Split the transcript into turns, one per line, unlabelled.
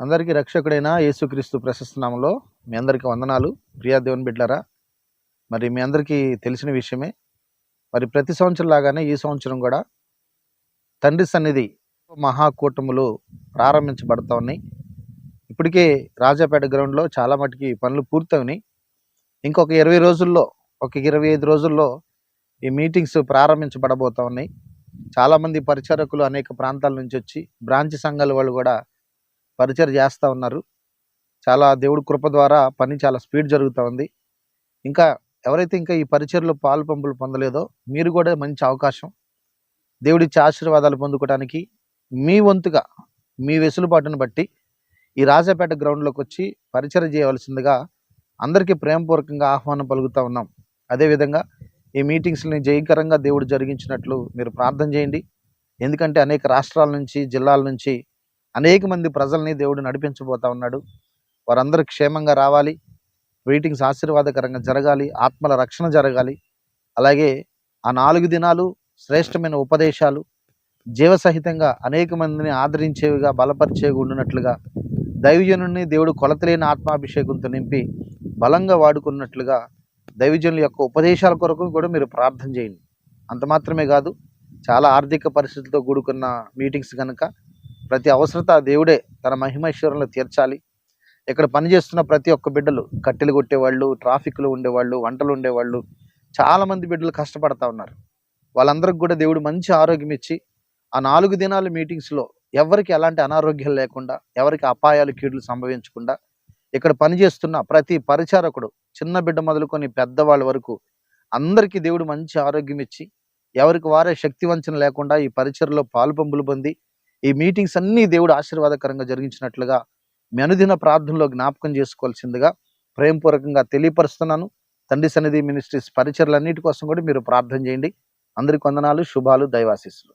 అందరికీ రక్షకుడైన యేసుక్రీస్తు ప్రశస్తనామంలో మీ అందరికీ వందనాలు. ప్రియా దేవుని బిడ్లరా మరి మీ అందరికీ తెలిసిన విషయమే. మరి ప్రతి సంవత్సరం లాగానే ఈ సంవత్సరం కూడా తండ్రి సన్నిధి మహాకూటములు ప్రారంభించబడతా ఉన్నాయి. ఇప్పటికే రాజాపేట గ్రౌండ్లో చాలా మటుకి పనులు పూర్తవునాయి ఇంకొక ఇరవై రోజుల్లో ఒక ఇరవై ఐదు రోజుల్లో ఈ మీటింగ్స్ ప్రారంభించబడబోతా ఉన్నాయి. చాలామంది పరిచారకులు అనేక ప్రాంతాల నుంచి వచ్చి బ్రాంచ్ సంఘాల వాళ్ళు కూడా పరిచయం చేస్తూ ఉన్నారు. చాలా దేవుడి కృప ద్వారా పని చాలా స్పీడ్ జరుగుతూ ఉంది. ఇంకా ఎవరైతే ఇంకా ఈ పరిచయలో పాలు పంపులు పొందలేదో మీరు కూడా మంచి అవకాశం. దేవుడిచ్చే ఆశీర్వాదాలు పొందుకోవడానికి మీ వంతుగా మీ వెసులుబాటును బట్టి ఈ రాజాపేట గ్రౌండ్లోకి వచ్చి పరిచయం చేయవలసిందిగా అందరికీ ప్రేమపూర్వకంగా ఆహ్వానం పలుకుతూ ఉన్నాం. అదేవిధంగా ఈ మీటింగ్స్ని జయకరంగా దేవుడు జరిగించినట్లు మీరు ప్రార్థన చేయండి. ఎందుకంటే అనేక రాష్ట్రాల నుంచి జిల్లాల నుంచి అనేక మంది ప్రజల్ని దేవుడు నడిపించబోతా ఉన్నాడు. వారందరూ క్షేమంగా రావాలి. మీటింగ్స్ ఆశీర్వాదకరంగా జరగాలి. ఆత్మల రక్షణ జరగాలి. అలాగే ఆ నాలుగు దినాలు శ్రేష్టమైన ఉపదేశాలు జీవసహితంగా అనేక మందిని ఆదరించేవిగా బలపరిచేవి ఉండినట్లుగా దైవజనుని దేవుడు కొలతలేని ఆత్మాభిషేకంతో నింపి బలంగా వాడుకున్నట్లుగా దైవజనుల యొక్క ఉపదేశాల కొరకు కూడా మీరు ప్రార్థన చేయండి. అంత మాత్రమే కాదు చాలా ఆర్థిక పరిస్థితులతో కూడుకున్న మీటింగ్స్ కనుక ప్రతి అవసరత దేవుడే తన మహిమైశ్వరంలో తీర్చాలి. ఇక్కడ పనిచేస్తున్న ప్రతి ఒక్క బిడ్డలు కట్టెలు కొట్టేవాళ్ళు ట్రాఫిక్లో ఉండేవాళ్ళు వంటలు ఉండేవాళ్ళు చాలామంది బిడ్డలు కష్టపడతా ఉన్నారు. వాళ్ళందరికి కూడా దేవుడు మంచి ఆరోగ్యం ఇచ్చి ఆ నాలుగు దినాల మీటింగ్స్లో ఎవరికి ఎలాంటి అనారోగ్యాలు లేకుండా ఎవరికి అపాయాలు కీడులు సంభవించకుండా ఇక్కడ పనిచేస్తున్న ప్రతి పరిచారకుడు చిన్న బిడ్డ మొదలుకొని పెద్దవాళ్ళ వరకు అందరికీ దేవుడు మంచి ఆరోగ్యం ఇచ్చి ఎవరికి వారే శక్తి వంచన లేకుండా ఈ పరిచయలో పాలు పంపులు పొంది ఈ మీటింగ్స్ అన్నీ దేవుడు ఆశీర్వాదకరంగా జరిగించినట్లుగా మీ అనుదిన ప్రార్థనలో జ్ఞాపకం చేసుకోవాల్సిందిగా ప్రేమపూర్వకంగా తెలియపరుస్తున్నాను. తండ్రి సన్నిధి మినిస్ట్రీస్ పరిచయలన్నిటి కోసం కూడా మీరు ప్రార్థన చేయండి. అందరికి వందనాలు శుభాలు దైవాశీస్సులు.